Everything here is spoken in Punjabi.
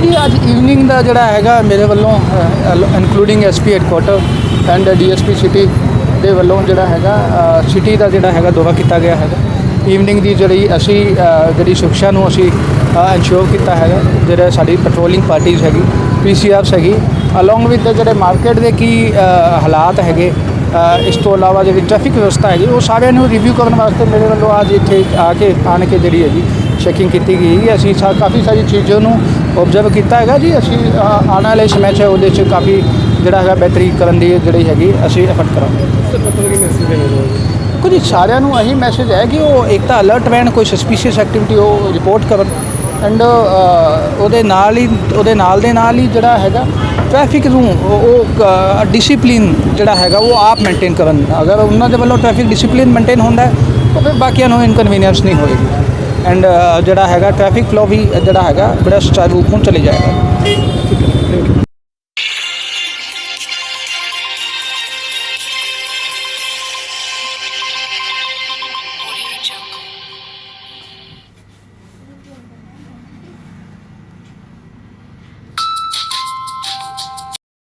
ਜੀ ਅੱਜ ਈਵਨਿੰਗ ਦਾ ਜਿਹੜਾ ਹੈਗਾ ਮੇਰੇ ਵੱਲੋਂ including SP headquarter and DSP city ਦੇ ਵੱਲੋਂ ਜਿਹੜਾ ਹੈਗਾ ਸਿਟੀ ਦਾ ਜਿਹੜਾ ਹੈਗਾ ਦੌਰਾ ਕੀਤਾ ਗਿਆ ਹੈਗਾ। ਈਵਨਿੰਗ ਦੀ ਜਿਹੜੀ ਅਸੀਂ ਜਿਹੜੀ ਸੁਰੱਖਿਆ ਨੂੰ ਅਸੀਂ ਇਨਸ਼ੋਰ ਕੀਤਾ ਹੈਗਾ, ਜਿਹੜਾ ਸਾਡੀ ਪੈਟਰੋਲਿੰਗ ਪਾਰਟੀਜ਼ ਹੈਗੀ ਪੀਸੀਆਰਸ ਹੈਗੀ ਅਲੋਂਗ ਵਿਦ ਜਿਹੜੇ ਮਾਰਕੀਟ ਦੇ ਕੀ ਹਾਲਾਤ ਹੈਗੇ ਇਸ ਤੋਂ ਇਲਾਵਾ ਜਿਹੜੀ ਟ੍ਰੈਫਿਕ ਵਿਵਸਥਾ ਹੈਗੀ, ਉਹ ਸਾਰਿਆਂ ਨੂੰ ਰਿਵਿਊ ਕਰਨ ਵਾਸਤੇ ਮੇਰੇ ਵੱਲੋਂ ਅੱਜ ਇੱਥੇ ਆ ਕੇ, ਆਣ ਕੇ ਜਿਹੜੀ ਹੈਗੀ ਚੈਕਿੰਗ ਕੀਤੀ ਗਈ ਹੈ। ਅਸੀਂ ਸਾ, ਕਾਫੀ ਸਾਰੀ ਚੀਜ਼ਾਂ ਨੂੰ ਆਬਜ਼ਰਵ ਕੀਤਾ ਹੈਗਾ ਜੀ ਅਸੀਂ ਆਉਣ ਵਾਲੇ ਸਮੇਂ 'ਚ ਉਹਦੇ 'ਚ ਕਾਫੀ ਜਿਹੜਾ ਹੈਗਾ ਬਿਹਤਰੀ ਕਰਨ ਦੀ ਜਿਹੜੀ ਹੈਗੀ ਅਸੀਂ ਐਫਰਟ ਕਰਾਂਗੇ। ਸਰ ਪਤਾ ਕੀ ਮੈਸੇਜ ਦੇਣਾ ਚਾਹੋਗੇ? ਕੁਝ ਸਾਰਿਆਂ ਨੂੰ ਇਹੀ ਮੈਸੇਜ ਹੈ ਕਿ ਉਹ ਇੱਕ ਤਾਂ ਅਲਰਟ ਰਹਿਣ ਕੋਈ ਸਸਪੀਸ਼ੀਅਸ ਐਕਟੀਵਿਟੀ ਉਹ ਰਿਪੋਰਟ ਕਰਨ ਐਂਡ ਉਹਦੇ ਨਾਲ ਹੀ ਉਹਦੇ ਨਾਲ ਦੇ ਨਾਲ ਹੀ ਜਿਹੜਾ ਹੈਗਾ ਟ੍ਰੈਫਿਕ ਨੂੰ ਉਹ- ਉਹ ਡਿਸਪਲਿਨ ਜਿਹੜਾ ਹੈਗਾ ਉਹ ਆਪ ਮੇਨਟੇਨ ਕਰਨ। ਅਗਰ ਉਹਨਾਂ ਦੇ ਵੱਲੋਂ ਟ੍ਰੈਫਿਕ ਡਿਸਪਲਿਨ ਮੇਨਟੇਨ ਹੁੰਦਾ ਹੈ ਤਾਂ ਫਿਰ ਬਾਕੀਆਂ ਨੂੰ ਇਨਕਨਵੀਨੀਅੰਸ ਨਹੀਂ ਹੋਏਗੀ। ਐਂਡ uh, ਜਿਹੜਾ ਹੈਗਾ ਟ੍ਰੈਫਿਕ ਫਲੋ ਵੀ ਜਿਹੜਾ ਹੈਗਾ ਬੜਾ ਸੁਚਾਰੂ ਰੂਪ ਨਾਲ ਚਲੇ ਜਾਏਗਾ।